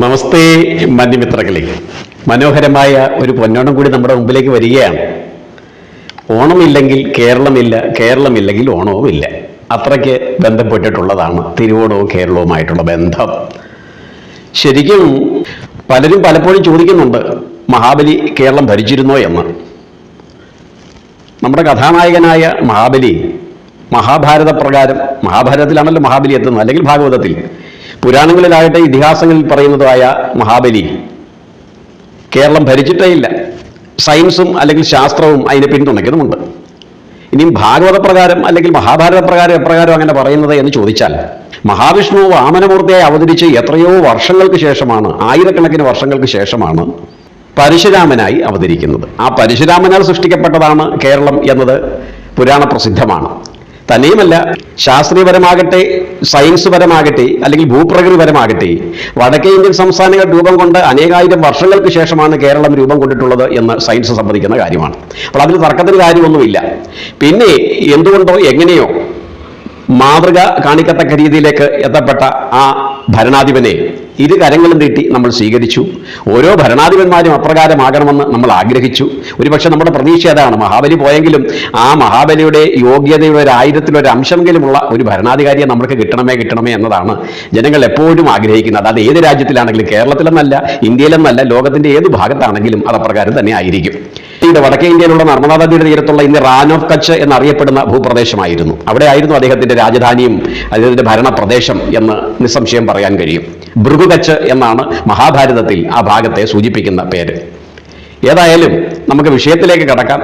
നമസ്തേ മന്യമിത്രകളെ. മനോഹരമായ ഒരു പൊന്നോണം കൂടി നമ്മുടെ മുമ്പിലേക്ക് വരികയാണ്. ഓണമില്ലെങ്കിൽ കേരളമില്ല കേരളമില്ലെങ്കിൽ ഓണവുമില്ല. അത്രയ്ക്ക് ബന്ധപ്പെട്ടിട്ടുള്ളതാണ് തിരുവോണവും കേരളവുമായിട്ടുള്ള ബന്ധം. ശരിക്കും പലരും പലപ്പോഴും ചോദിക്കുന്നുണ്ട് മഹാബലി കേരളം ഭരിച്ചിരുന്നോ എന്ന്. നമ്മുടെ കഥാനായകനായ മഹാബലി മഹാഭാരത പ്രകാരം മഹാഭാരതത്തിലാണല്ലോ മഹാബലി എത്തുന്നത് അല്ലെങ്കിൽ ഭാഗവതത്തിൽ. പുരാണങ്ങളിലാകട്ടെ ഇതിഹാസങ്ങളിൽ പറയുന്നതായ മഹാബലി. കേരളം ഭരിച്ചിട്ടേ ഇല്ല. സയൻസും അല്ലെങ്കിൽ ശാസ്ത്രവും അതിനെ പിന്തുണയ്ക്കുന്നുമുണ്ട്. ഇനിയും ഭാഗവത പ്രകാരം അല്ലെങ്കിൽ മഹാഭാരത പ്രകാരം എപ്രകാരം അങ്ങനെ പറയുന്നത് എന്ന് ചോദിച്ചാൽ മഹാവിഷ്ണു വാമനമൂർത്തിയായി അവതരിച്ച് എത്രയോ വർഷങ്ങൾക്ക് ശേഷമാണ് ആയിരക്കണക്കിന് വർഷങ്ങൾക്ക് ശേഷമാണ് പരശുരാമനായി അവതരിക്കുന്നത്. ആ പരശുരാമനാൽ സൃഷ്ടിക്കപ്പെട്ടതാണ് കേരളം എന്നത് പുരാണ പ്രസിദ്ധമാണ് തന്നെയുമല്ല ശാസ്ത്രീയപരമാകട്ടെ സയൻസ് പരമാകട്ടെ അല്ലെങ്കിൽ ഭൂപ്രകൃതിപരമാകട്ടെ വടക്കേ ഇന്ത്യൻ സംസ്ഥാനങ്ങൾ രൂപം കൊണ്ട് അനേകായിരം വർഷങ്ങൾക്ക് ശേഷമാണ് കേരളം രൂപം കൊണ്ടിട്ടുള്ളത് എന്ന് സയൻസ് സംബന്ധിക്കുന്ന കാര്യമാണ്. അപ്പോൾ അതിന് തർക്കത്തിന് കാര്യമൊന്നുമില്ല. പിന്നെ എന്തുകൊണ്ടോ എങ്ങനെയോ മാതൃക കാണിക്കത്തക്ക രീതിയിലേക്ക് എത്തപ്പെട്ട ആ ഭരണാധിപനെ ഇരു കരങ്ങളും നീട്ടി നമ്മൾ സ്വീകരിച്ചു. ഓരോ ഭരണാധിപന്മാരും അപ്രകാരമാകണമെന്ന് നമ്മൾ ആഗ്രഹിച്ചു. ഒരുപക്ഷെ നമ്മുടെ പ്രതീക്ഷ അതാണ്. മഹാബലി പോയെങ്കിലും ആ മഹാബലിയുടെ യോഗ്യതയുടെ ഒരു ആയിരത്തിലൊരു അംശമെങ്കിലുമുള്ള ഒരു ഭരണാധികാരിയെ നമുക്ക് കിട്ടണമേ കിട്ടണമേ എന്നതാണ് ജനങ്ങൾ എപ്പോഴും ആഗ്രഹിക്കുന്നത്. അത് ഏത് രാജ്യത്തിലാണെങ്കിലും കേരളത്തിലെന്നല്ല ഇന്ത്യയിലെന്നല്ല ലോകത്തിന്റെ ഏത് ഭാഗത്താണെങ്കിലും അത് അപ്രകാരം തന്നെ ആയിരിക്കും. ഇന്ത്യയുടെ വടക്കേ ഇന്ത്യയിലുള്ള നർമ്മദാ നദിയുടെ തീരത്തുള്ള ഇന്ന് റാൻ ഓഫ് കച്ച് എന്നറിയപ്പെടുന്ന ഭൂപ്രദേശമായിരുന്നു. അവിടെ ആയിരുന്നു അദ്ദേഹത്തിന്റെ രാജധാനിയും അദ്ദേഹത്തിന്റെ ഭരണപ്രദേശം എന്ന് നിസ്സംശയം പറയാൻ കഴിയും. ഭൃഗു കച്ച് എന്നാണ് മഹാഭാരതത്തിൽ ആ ഭാഗത്തെ സൂചിപ്പിക്കുന്ന പേര്. ഏതായാലും നമുക്ക് വിഷയത്തിലേക്ക് കടക്കാം.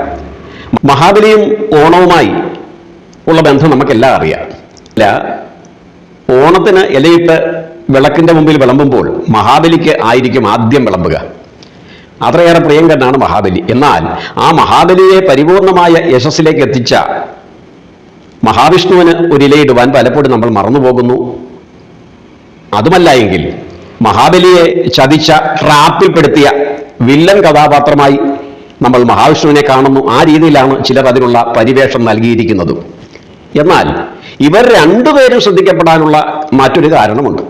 മഹാബലിയും ഓണവുമായി ഉള്ള ബന്ധം നമുക്കെല്ലാം അറിയാം. അല്ല ഓണത്തിന് ഇലയിട്ട് വിളക്കിന്റെ മുമ്പിൽ വിളമ്പുമ്പോൾ മഹാബലിക്ക് ആയിരിക്കും ആദ്യം വിളമ്പുക. അത്രയേറെ പ്രിയങ്കരനാണ് മഹാബലി. എന്നാൽ ആ മഹാബലിയെ പരിപൂർണമായ യശസ്സിലേക്ക് എത്തിച്ച മഹാവിഷ്ണുവിന് ഒരു ഇലയിടുവാൻ പലപ്പോഴും നമ്മൾ മറന്നുപോകുന്നു. അതുമല്ല എങ്കിൽ മഹാബലിയെ ചതിച്ച ട്രാപ്പിൽപ്പെടുത്തിയ വില്ലൻ കഥാപാത്രമായി നമ്മൾ മഹാവിഷ്ണുവിനെ കാണുന്നു. ആ രീതിയിലാണ് ചിലർ അതിനുള്ള പരിവേഷം നൽകിയിരിക്കുന്നത്. എന്നാൽ ഇവർ രണ്ടുപേരും ശ്രദ്ധിക്കപ്പെടാനുള്ള മറ്റൊരു കാരണമുണ്ട്.